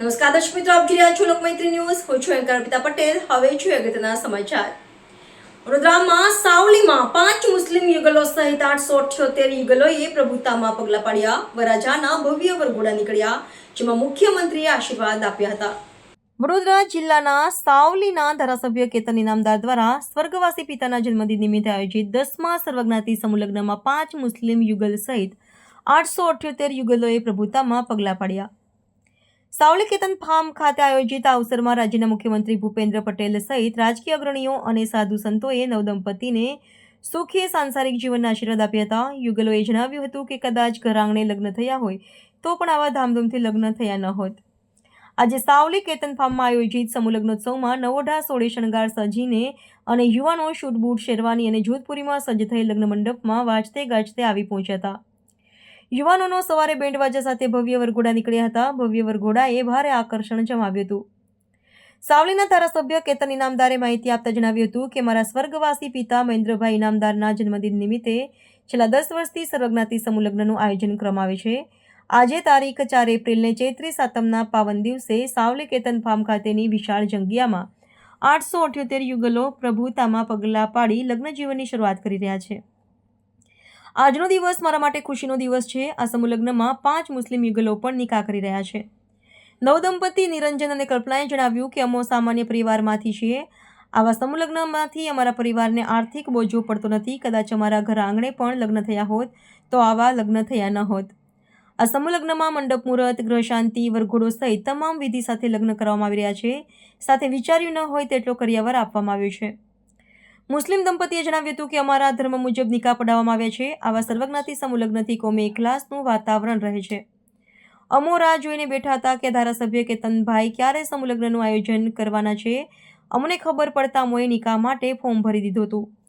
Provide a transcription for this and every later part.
નમસ્કાર દર્શક મિત્રો, આપ જોઈ રહ્યા છો લોકમૈત્રી ન્યૂઝ. હું છું એન્કર અર્પિતા પટેલ. હવે છું અગત્યના સમાચાર. વડોદરામાં સાવલીમાં પાંચ મુસ્લિમ યુગલો સહિત આઠસો અઠ્યોતેર યુગલોએ પ્રભુતામાં પગલાં પાડ્યા. વરાજાના ભવ્ય વરઘોડા નીકળ્યા, જેમાં મુખ્યમંત્રીએ આશીર્વાદ આપ્યા હતા. વડોદરા જિલ્લાના સાવલીના ધારાસભ્ય કેતન ઇનામદાર દ્વારા સ્વર્ગવાસી પિતાના જન્મદિન નિમિત્તે આયોજિત દસમા સર્વજ્ઞાતિ સમુલગ્નમાં પાંચ મુસ્લિમ યુગલ સહિત આઠસો અઠ્યોતેર યુગલોએ પ્રભુતામાં પગલાં પાડ્યા. સાવલી કેતન ફાર્મ ખાતે આયોજિત આ અવસરમાં રાજ્યના મુખ્યમંત્રી ભૂપેન્દ્ર પટેલ સહિત રાજકીય અગ્રણીઓ અને સાધુ સંતોએ નવદંપતિને સુખી સાંસારિક જીવનના આશીર્વાદ આપ્યા હતા. યુગલોએ જણાવ્યું હતું કે કદાચ ઘરાંગણે લગ્ન થયા હોય તો પણ આવા ધામધૂમથી લગ્ન થયા ન હોત. આજે સાવલી કેતન ફાર્મમાં આયોજિત સમૂહ લગ્નોત્સવમાં નવોઢા સોળે શણગાર સજીને અને યુવાનો શૂટ બૂટ શેરવાની અને જોધપુરીમાં સજ્જ થયેલ લગ્ન મંડપમાં વાજતે ગાજતે આવી પહોંચ્યા હતા. યુવાનોનો સવારે બેન્ડ વાજા સાથે ભવ્ય વરઘોડા નીકળ્યા હતા. ભવ્ય વરઘોડાએ ભારે આકર્ષણ જમાવ્યું હતું. સાવલીના ધારાસભ્ય કેતન ઇનામદારે માહિતી આપતા જણાવ્યું હતું કે, મારા સ્વર્ગવાસી પિતા મહેન્દ્રભાઈ ઇનામદારના જન્મદિન નિમિત્તે છેલ્લા દસ વર્ષથી સર્વજ્ઞાતિ સમૂહ લગ્નનું આયોજન કરવામાં આવે છે. આજે તારીખ ચાર એપ્રિલને ચૈત્રી સાતમના પાવન દિવસે સાવલી કેતન ફાર્મ ખાતેની વિશાળ જંગિયામાં આઠસો અઠ્યોતેર યુગલો પ્રભુતામાં પગલાં પાડી લગ્ન જીવનની શરૂઆત કરી રહ્યા છે. આજનો દિવસ મારા માટે ખુશીનો દિવસ છે. આ સમૂહલગ્નમાં પાંચ મુસ્લિમ યુગલો પણ નિકાહ કરી રહ્યા છે. નવદંપતિ નિરંજન અને કલ્પનાએ જણાવ્યું કે અમો સામાન્ય પરિવારમાંથી છીએ. આવા સમૂહલગ્નમાંથી અમારા પરિવારને આર્થિક બોજો પડતો નથી. કદાચ અમારા ઘર આંગણે પણ લગ્ન થયા હોત તો આવા લગ્ન થયા ન હોત. આ સમૂહ લગ્નમાં મંડપ, મુહૂર્ત ગ્રહ શાંતિ વરઘોડો સહિત તમામ વિધિ સાથે લગ્ન કરવામાં આવી રહ્યા છે. સાથે વિચાર્યું ન હોય તેટલો કરિયાવર આપવામાં આવ્યો છે. મુસ્લિમ દંપતીએ જણાવ્યું હતું કે અમારા ધર્મ મુજબ નિકાહ પડાવવામાં આવ્યા છે. આવા સર્વજ્ઞાતી સમૂહ લગ્નથી કોમે એકલાસનું વાતાવરણ રહે છે. અમો રાહ જોઈને બેઠા હતા કે ધારાસભ્ય કેતનભાઈ ક્યારે સમૂહ લગ્નનું આયોજન કરવાના છે? અમને ખબર પડતા મોએ નિકાહ માટે ફોર્મ ભરી દીધું હતું.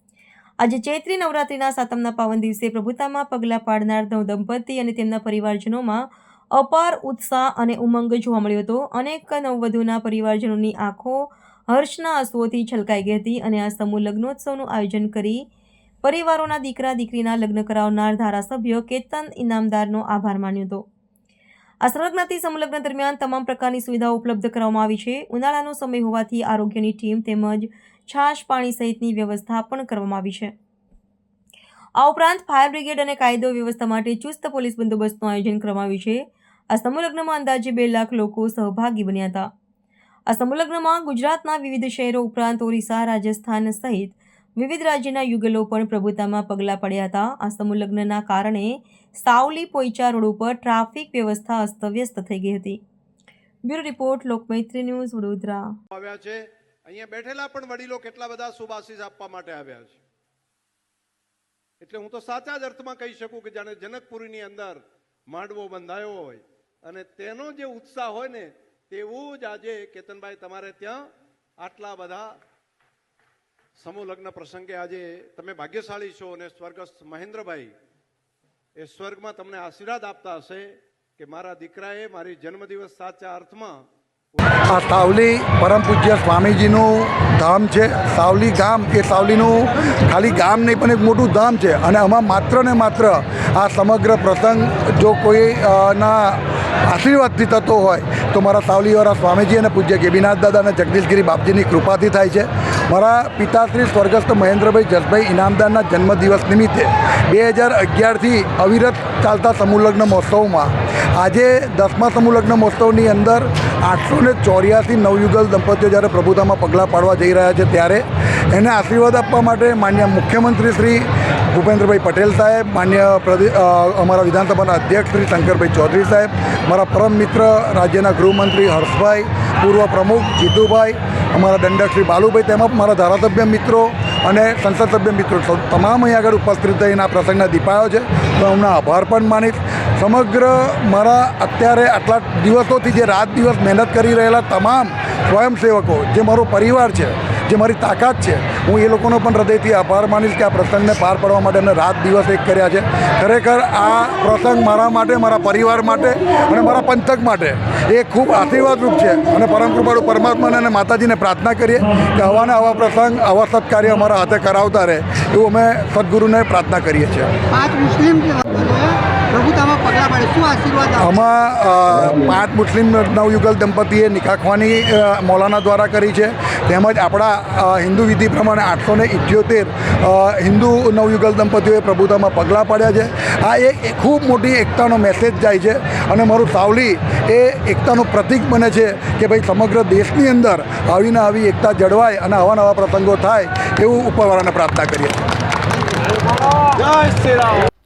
આજે ચૈત્રી નવરાત્રિના સાતમના પાવન દિવસે પ્રભુતામાં પગલાં પાડનાર દંપતી અને તેમના પરિવારજનોમાં અપાર ઉત્સાહ અને ઉમંગ જોવા મળ્યો હતો. અનેક નવવધુના પરિવારજનોની આંખો હર્ષના આંસુઓથી છલકાઈ ગઈ હતી અને આ સમૂહ લગ્નોત્સવનું આયોજન કરી પરિવારોના દીકરા, દીકરીના લગ્ન કરાવનાર ધારાસભ્ય કેતન ઇનામદારનો આભાર માન્યો હતો. આ સર્વજ્ઞાતિ સમૂહલગ્ન દરમિયાન તમામ પ્રકારની સુવિધાઓ ઉપલબ્ધ કરવામાં આવી છે. ઉનાળાનો સમય હોવાથી આરોગ્યની ટીમ તેમજ છાશ પાણી સહિતની વ્યવસ્થા પણ કરવામાં આવી છે. આ ઉપરાંત ફાયર બ્રિગેડ અને કાયદો વ્યવસ્થા માટે ચુસ્ત પોલીસ બંદોબસ્તનું આયોજન કરવામાં આવ્યું છે. આ સમૂહલગ્નમાં અંદાજે બે લાખ લોકો સહભાગી બન્યા હતા. આ સમૂહલગ્નમાં ગુજરાતના વિવિધ શહેરો ઉપરાંત ઓરિસ્સા, રાજસ્થાન સહિત વિવિધ રાજ્યના યુગલો પણ પ્રભુતામાં પગલાં પડ્યા હતા. આ સમૂહલગ્નના કારણે સાવલી, પોઈચા રોડ ઉપર ટ્રાફિક વ્યવસ્થા અસ્તવ્યસ્ત થઈ ગઈ હતી. Bureau report Lokmaitri news Vadodara. આવ્યા છે. અહીંયા બેઠેલા પણ વડીલો કેટલા બધા શુભાશીષ આપવા માટે આવ્યા છે. એટલે હું તો સાચા જ અર્થમાં કહી શકું કે જાણે જનકપુરીની અંદર માંડવો બંધાયો હોય અને તેનો જે ઉત્સાહ હોય ને તેવું જ આજે કેતનભાઈ તમારે ત્યાં આટલા બધા સમૂહ લગ્ન પ્રસંગે આજે તમે ભાગ્યશાળી છો અને સ્વર્ગસ્થ મહેન્દ્રભાઈ, એ સ્વર્ગમાં તમને આશીર્વાદ આપતા હશે કે મારા દીકરાએ મારી જન્મદિવસ સાચા અર્થમાં આ સાવલી પરમ પૂજ્ય સ્વામીજીનું ધામ છે. સાવલી ગામ એ સાવલીનું ખાલી ગામ નહીં, પણ એક મોટું ધામ છે. અને આમાં માત્ર ને માત્ર આ સમગ્ર પ્રસંગ જો કોઈ ના આશીર્વાદથી થતો હોય, તો મારા સાવલીવાળા સ્વામીજી અને પૂજ્ય ગેબીનાથ દાદા અને જગદીશગીરી બાપજીની કૃપાથી થાય છે. મારા પિતાશ્રી સ્વર્ગસ્થ મહેન્દ્રભાઈ જસભાઈ ઇનામદારના જન્મદિવસ નિમિત્તે બે હજાર અગિયારથી અવિરત ચાલતા સમૂહલગ્ન મહોત્સવમાં આજે દસમા સમૂહલગ્ન મહોત્સવની અંદર આઠસો ને ચોર્યાસી નવયુગલ દંપતીઓ જ્યારે પ્રભુતામાં પગલાં પાડવા જઈ રહ્યા છે ત્યારે એને આશીર્વાદ આપવા માટે માન્ય મુખ્યમંત્રી શ્રી ભૂપેન્દ્રભાઈ પટેલ સાહેબ, માન્ય અમારા વિધાનસભાના અધ્યક્ષ શ્રી શંકરભાઈ ચૌધરી સાહેબ, મારા પરમ મિત્ર રાજ્યના ગૃહમંત્રી હર્ષભાઈ, પૂર્વ પ્રમુખ જીતુભાઈ અમારા દંડક શ્રી બાલુભાઈ તેમજ મારા ધારાસભ્ય મિત્રો અને સંસદ સભ્ય મિત્રો. તમામ અહીં આગળ ઉપસ્થિત થઈને આ પ્રસંગને દીપાયો છે. તો હું આભાર પણ માનીશ. સમગ્ર મારા અત્યારે આટલા દિવસોથી જે રાત દિવસ મહેનત કરી રહેલા તમામ સ્વયંસેવકો, જે મારો પરિવાર છે જે મારી તાકાત છે, હું એ લોકોનો પણ હૃદયથી આભાર માનીશ કે આ પ્રસંગને પાર પાડવા માટે એમને રાત દિવસ એક કર્યા છે. ખરેખર આ પ્રસંગ મારા માટે, મારા પરિવાર માટે અને મારા પંથક માટે એ ખૂબ આશીર્વાદરૂપ છે. અને પરમ કૃપાળુ પરમાત્માને અને માતાજીને પ્રાર્થના કરીએ કે આવાને આવા પ્રસંગ, આવા સત્કાર્ય અમારા હાથે કરાવતા રહે, એવું અમે સદગુરુને પ્રાર્થના કરીએ છીએ. આમાં પાંચ મુસ્લિમ નવયુગલ દંપતીએ નિકાખવાની મૌલાના દ્વારા કરી છે. તેમજ આપણા હિન્દુ વિધિ પ્રમાણે આઠસો ને ઇઠ્યોતેર હિન્દુ નવયુગલ દંપતીઓએ પ્રભુતામાં પગલાં પાડ્યા છે. આ એક ખૂબ મોટી એકતાનો મેસેજ જાય છે અને મારું સાવલી એ એકતાનું પ્રતીક બને છે કે ભાઈ સમગ્ર દેશની અંદર આવીને આવી એકતા જળવાય અને આવા નવા પ્રસંગો થાય એવું ઉપરવાળાને પ્રાર્થના કરીએ. છીએ